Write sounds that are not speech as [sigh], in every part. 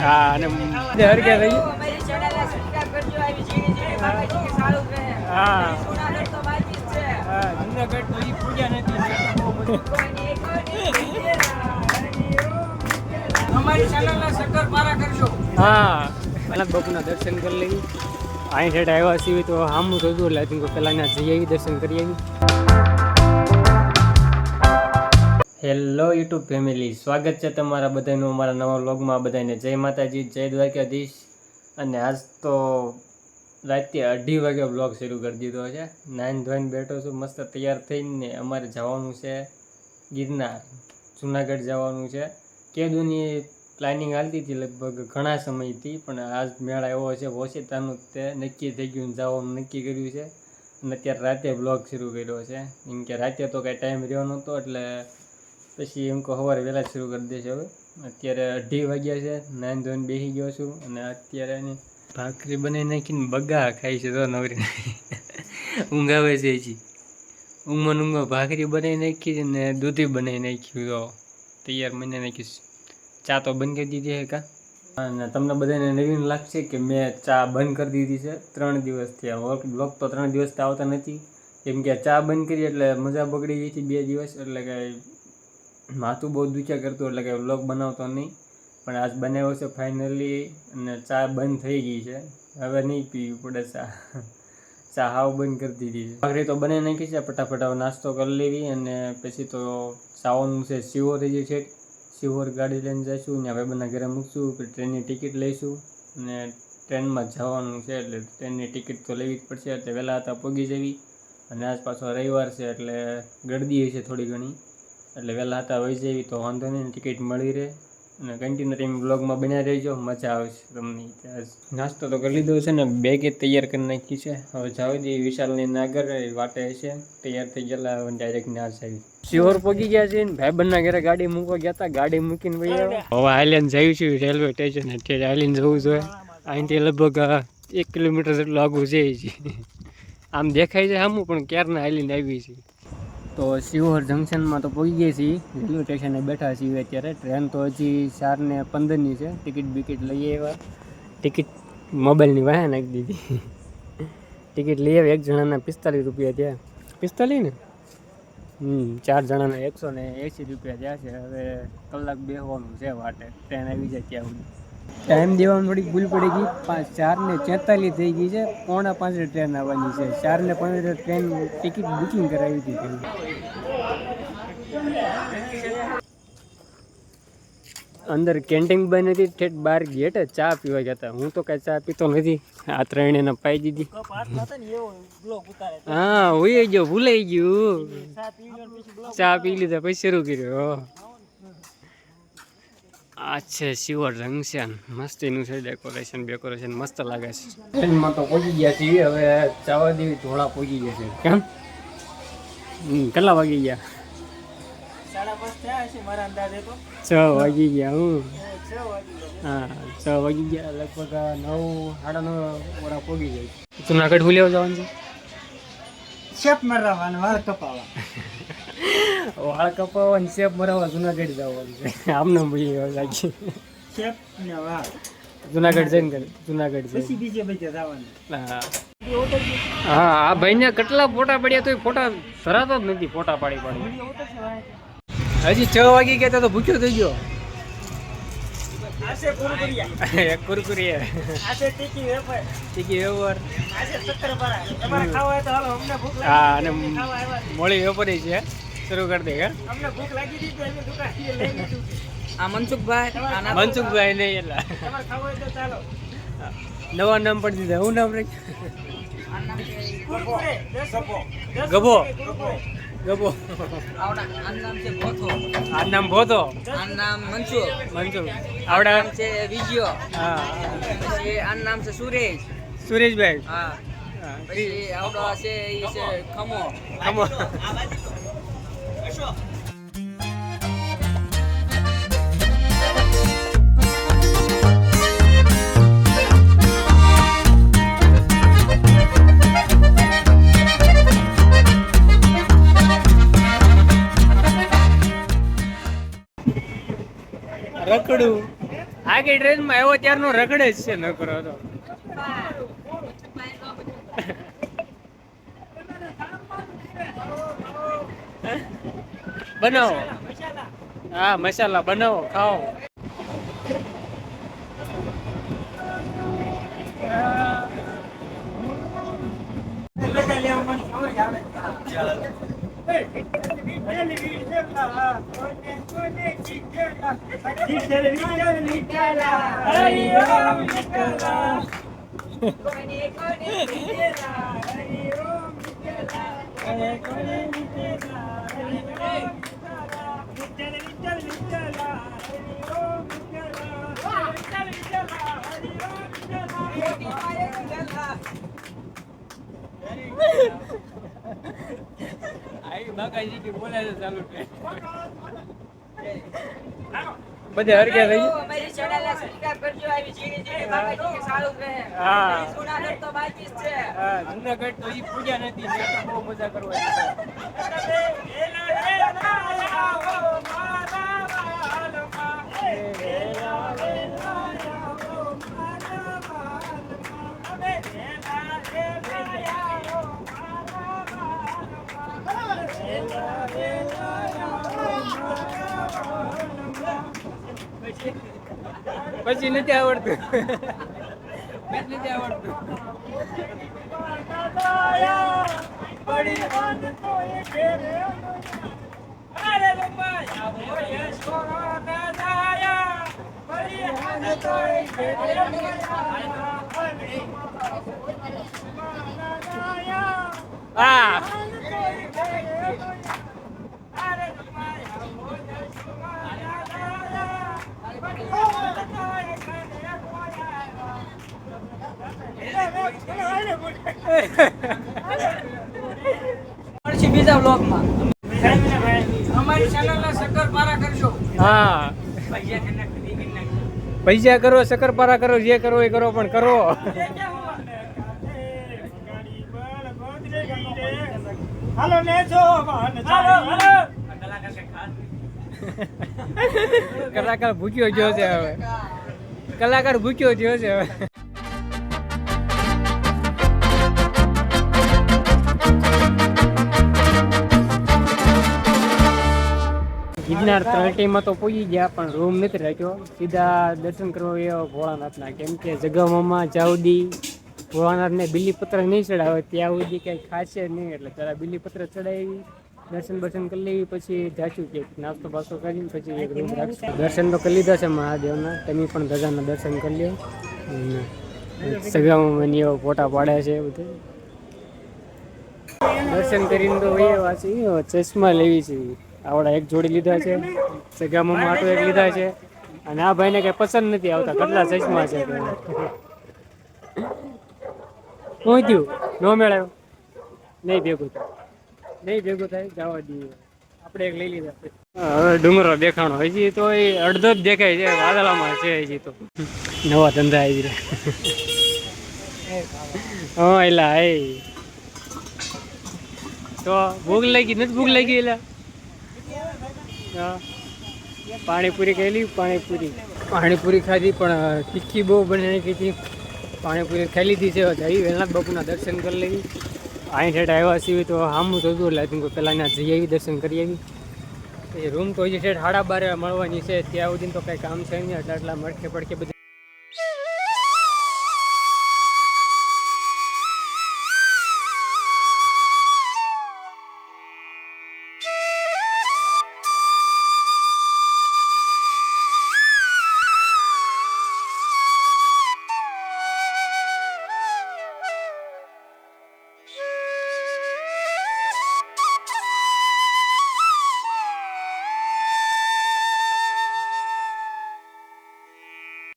હા અને હા. હા પહેલાં બાપુના દર્શન કરી લઈએ અહીં ઠેઠ આવ્યા છીએ તો આમ થતું એટલે પેલા જઈ આવી દર્શન કરી આવી હેલો યુટ્યુબ ફેમિલી સ્વાગત છે તમારા બધાનું અમારા નવા વ્લોગમાં બધાને. જય માતાજી, જય દ્વારકાધીશ. અને આજ તો રાતે અઢી વાગે વ્લોગ શરૂ કરી દીધો છે. નાઈન ધોઈને બેઠો છું, મસ્ત તૈયાર થઈને અમારે જવાનું છે ગિરનાર. જુનાગઢ જવાનું છે. કેદુની પ્લાનિંગ હાલતી હતી લગભગ ઘણા સમયથી, પણ આજ મેળા એવો છે વોશિતાનું તે. નક્કી થઈ ગયું જવાનું નક્કી કર્યું છે. અને અત્યારે રાતે બ્લોગ શરૂ કર્યો છે. એમ કે રાતે તો કાંઈ ટાઈમ રહ્યો નહોતો, એટલે પછી એમ કહો સવારે વહેલા શરૂ કરી દેશે હવે. અત્યારે અઢી વાગ્યા છે નાન ધોઈને બેસી ગયો છું અને અત્યારે એની ભાખરી બનાવી નાખીને બગા ખાય છે તો નવરી ઊંઘાવે છે હજી. ઊંઘમાં ઊંઘમાં ભાખરી બનાવી નાખી અને દૂધી બનાવી નાખ્યું તો તૈયાર મને નાખીશ ચા તો બંધ કરી દીધી છે કા? અને તમને બધાને નવીન લાગશે કે મેં ચા બંધ કરી દીધી છે. ત્રણ દિવસથી આ બ્લોક તો ત્રણ દિવસથી આવતા નથી. કેમ કે ચા બંધ કરી એટલે મજા બગડી ગઈ હતી બે દિવસ. એટલે કાંઈ માથું બહુ દુખ્યા કરતું એટલે કે વ્લોગ બનાવતો નહીં. પણ આજ બનાવ્યો છે ફાઇનલી અને ચા બંધ થઈ ગઈ છે. હવે નહીં પીવી પડે ચા. ચા હાવ બંધ કરી દીધી છે. ભાખરી તો બને નાખી છે, ફટાફટ નાસ્તો કરી લેવી અને પછી તો સાવનું છે સિહોર થઈ જાય છે સિવોર ગાડી લઈને જઈશું ને ભાઈબંધના ઘરે મૂકશું ટ્રેનની ટિકિટ લઈશું અને ટ્રેનમાં જવાનું છે એટલે ટ્રેનની ટિકિટ તો લેવી જ પડશે. એટલે વહેલા હતા પગી જવી અને આજ પાછો રવિવાર છે એટલે ગળદી છે થોડી ઘણી. એટલે વહેલા હતા વહી એવી તો વાંધો નહીં ટિકિટ મળી રહે. અને કન્ટિન્યુ ટાઈમ બ્લોગમાં બન્યા રહેજો, મજા આવશે તમને નાસ્તો તો કરી લીધો છે ને બેગે તૈયાર કરી નાખી છે. હવે જાવ જે વિશાલની નાગર વાટે છે, તૈયાર થઈ ગયેલા ડાયરેક્ટ ના આવી શિહોર પહોંચી ગયા છે ને, ભાઈબંધના ઘરે ગાડી મૂકવા ગયા હતા, ગાડી મૂકીને ભાઈ હવે આઈલેન્ડ જઈ છું રેલવે સ્ટેશન અત્યારે આઈલેન્ડ જવું જોઈએ અહીંથી લગભગ એક કિલોમીટર જેટલું આગું છે હજી. આમ દેખાય છે સામું, પણ ક્યારના આઈલેન્ડ આવી છે તો શિવહર જંકશનમાં તો પહોંચી ગયા છીએ. રેલવે સ્ટેશને બેઠા છીએ અત્યારે. ટ્રેન તો હજી ચાર ને પંદરની છે. ટિકિટ બિકિટ લઈ આવ્યા. ટિકિટ મોબાઈલની વાહે નાખી દીધી. ટિકિટ લઈ આવી એક જણાના પિસ્તાલીસ રૂપિયા થયા. પિસ્તાલીસ ને? હમ, ચાર જણાના એકસો ને એંસી રૂપિયા થયા છે. હવે કલાક બેસવાનું છે વાટે. ટ્રેન આવી જાય ત્યાં સુધી. ટાઈમ દેવામાં થોડીક ભૂલ પડી ગઈ. ચાર ને છેતાલીસ થઈ ગઈ છે. પોણા પાંચે ટ્રેન આવવાની છે. ચાર ને પંદર ટ્રેન ટિકિટ બુકિંગ કરાવી હતી અંદર કેન્ટીન બંધ હતી. ઠેઠ બહાર ગેટ ચા પીવા ગયા હતા. હું તો કાંઈ ચા પીતો નથી. આ ત્રણ એને પાઈ દીધી. હા હોય ગયો ભૂલાઈ ગયું. ચા પી લીધા પછી શરૂ કર્યો. આ છે શિવર જંકશન મસ્ત એનું છે ડેકોરેશન ડેકોરેશન મસ્ત લાગે છે. ટ્રેનમાં તો પહોંચી ગયા છીએ હવે ચાવા દેવી ધોળા પહોંચી ગયા છે. કેમ? હમ, કેટલા વાગી ગયા? સાડા પાંચ થયા હશે મારા અંદાજે તો. છ વાગી ગયા હું હા છ વાગી ગયા લગભગ નવ સાડા નવ પહોંચી જાય જુનાગઢ ભૂલ્યો જવાનું છે? શેપ મરાવવાનો વાળ કપાવા વાળ કપાવવા અને શેપ મરાવવા જુનાગઢ જવાનું છે આમને ભાઈ લાગી શેપ ને વાળ જુનાગઢ જઈને. કરે જુનાગઢ પછી બીજે બીજે જવાનું. હા હા આ ભાઈને કેટલા ફોટા પડ્યા તો ફોટા ધરાતો જ નથી ફોટા પાડી પાડી. હજી છ વાગી ગયા તો ભૂખ્યો થઈ ગયો. આશે કુરકુરિયા એક કુરકુરી આશે ટીકી વેફર ચીકી વેવર આશે શક્કરપારા તમારે ખાવા હોય તો હાલો અમને ભૂખ લાગી હા અને મોળી વેપરી છે. શરૂ કરી દે હા? અમને ભૂખ લાગી હતી તો અમે દુકાન લઈ આ મનસુખભાઈ આના મનસુખભાઈ નહીં એટલા. તમારે ખાવા હોય તો ચાલો. નવા નામ પણ દીધા હું નામ દસ ગભો. ગબો આ નામ ભોતો આનું નામ મનસુખ. મનસુખ. આનું આવડા. નામ છે વિજયો. હા. પછી આનું નામ છે સુરેશ. સુરેશભાઈ. હા. પછી આવડો છે ખમો છે ખમો. છો. રકડું આખી ટ્રેનમાં એવો ત્યારનો રકડે જ છે નકરો તો. બનાવો હા મસાલા બનાવો ખાઓ કે સારું કહે હા. જૂનાગઢ તો બાકી જ હા જુનાગઢ તો ઈ પૂજા નથી બહુ મજા કરવા પછી નથી આવડતું. નથી આવડતું હા. મળશે બીજા બ્લોગમાં અમારી ચેનલને શક્કરપારા કરજો. હા. પૈસા કરો શક્કરપારા કરો જે કરો એ કરો પણ કરો. હાલો ને જો હાલો હાલો. કલાકાર ભૂખ્યો થયો છે હવે. કલાકાર ભૂખ્યો થયો છે હવે. ગિરનાર તળેટીમાં તો પૂજી ગયા, પણ રૂમ નથી રાખ્યો. સીધા દર્શન કરવા એવા ભોળાનાથના. કેમ કે જગામાં જાઉદી ભોળાનાથને બિલીપત્ર નહીં ચડાવે, ત્યાં સુધી કંઈ ખાશે નહીં. એટલે જરા બિલીપત્ર ચડાવી, દર્શન બર્શન કરી લેવી, પછી જાચું કે નાસ્તો બાસ્તો કરીને પછી એક રૂમ રાખશું. દર્શન તો કરી લીધા છે મહાદેવના. તમે પણ ધજાના દર્શન કરી લ્યો. સગામાં એવો ફોટા પાડે છે બધું. દર્શન કરીને તો એ ચશ્મા લેવી છે. આવડા એક જોડી લીધા છે, સગામાં માટો એક લીધા છે. અને આ ભાઈને કઈ પસંદ નથી આવતા, કેટલા ચશ્મા છે શું થયું? નો મેળાયો નહીં ભેગું થાય. નહીં ભેગું થાય? જવા દઈએ. આપણે એક લઈ લીધા. હવે ડુંગરો દેખાણો હજી તો એ અડધો જ દેખાય છે, વાદળામાં છે હજી તો. નવા ધંધા આવી રહ્યા. હા, એલા, એ. તો ભૂખ લાગી, નથી ભૂખ લાગી, એલા? પાણીપુરી ખેલી પાણીપુરી. પાણીપુરી ખાધી પણ તીખી બહુ બની કીધી પાણીપુરી ખાઈ લીધી છે જઈ વહેલાથ બાપુના દર્શન કરી લેવી અહીં ઠેઠ આવ્યા છીએ તો હામું થતું એટલે તું પહેલાં ત્યાં જઈ આવી દર્શન કરી આવી. એ રૂમ તો હજી ઠેઠ સાડા બારે મળવાની છે ત્યાં સુધી તો કંઈ કામ છે નહીં એટલા એટલા મળખે પડકે બધું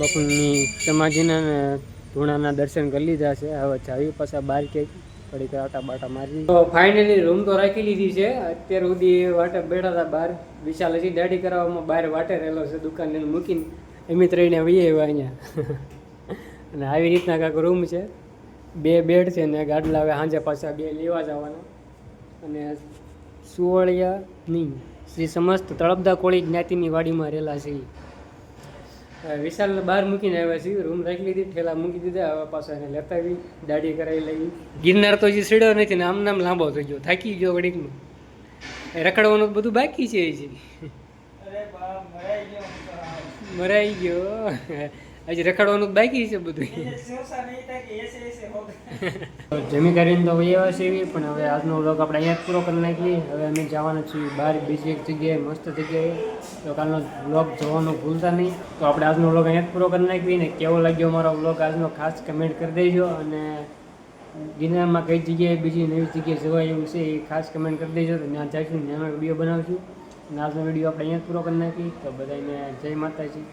બાપુની સમાધિના ને ધૂણાના દર્શન કરી લીધા છે. હવે જાવી પાછા બહાર ક્યાંક થોડીક આટા બાટા મારી તો ફાઇનલી રૂમ તો રાખી લીધી છે. અત્યાર સુધી વાટે બેઠા હતા બહાર. વિશાલ હજી દાઢી કરાવવામાં બહાર વાટે રહેલો છે દુકાન એને મૂકીને. એમિત રહીને વહી આવ્યા અહીંયા. [laughs] અને આવી રીતના કાંક રૂમ છે. બે બેડ છે ને ગાડલા હવે સાંજે પાછા બે લેવા જવાના. અને સુવળિયા નહીં શ્રી સમસ્ત તળપદા કોળી જ્ઞાતિની વાડીમાં રહેલા છે વિશાલને બહાર મૂકીને આવ્યા છીએ. રૂમ રાખી લીધી ઠેલા મૂકી દીધા હવે પાછો એને લેતા આવી દાઢી કરાવી લઈ ગિરનાર તો હજી સીડ્યો નથી ને આમ નામ લાંબો થઈ ગયો. થાકી ગયો ઘડીકમાં રખડવાનું બધું બાકી છે હજી. મરાઈ ગયો. હજી રખડવાનું બાકી છે બધું. [laughs] જમી કરીને તો વૈયા છીએ પણ હવે આજનો વ્લોગ આપણે અહીંયા પૂરો કરી નાખીએ. હવે અમે જવાના છીએ બહાર બીજી એક જગ્યાએ, મસ્ત જગ્યાએ. તો કાલનો વ્લોગ જોવાનું ભૂલતા નહીં. તો આપણે આજનો વ્લોગ અહીંયા પૂરો કરી નાખીએ ને કેવો લાગ્યો મારો વ્લોગ આજનો ખાસ કમેન્ટ કરી દેજો અને ગિરનારમાં કઈ જગ્યાએ બીજી નવી જગ્યાએ જવાય એવું છે એ ખાસ કમેન્ટ કરી દેજો. તો ત્યાં જઈશું ત્યાંનો વીડિયો બનાવશું. અને આજનો વીડિયો આપણે અહીંયા પૂરો કરી નાખીએ. તો બધાને જય માતાજી.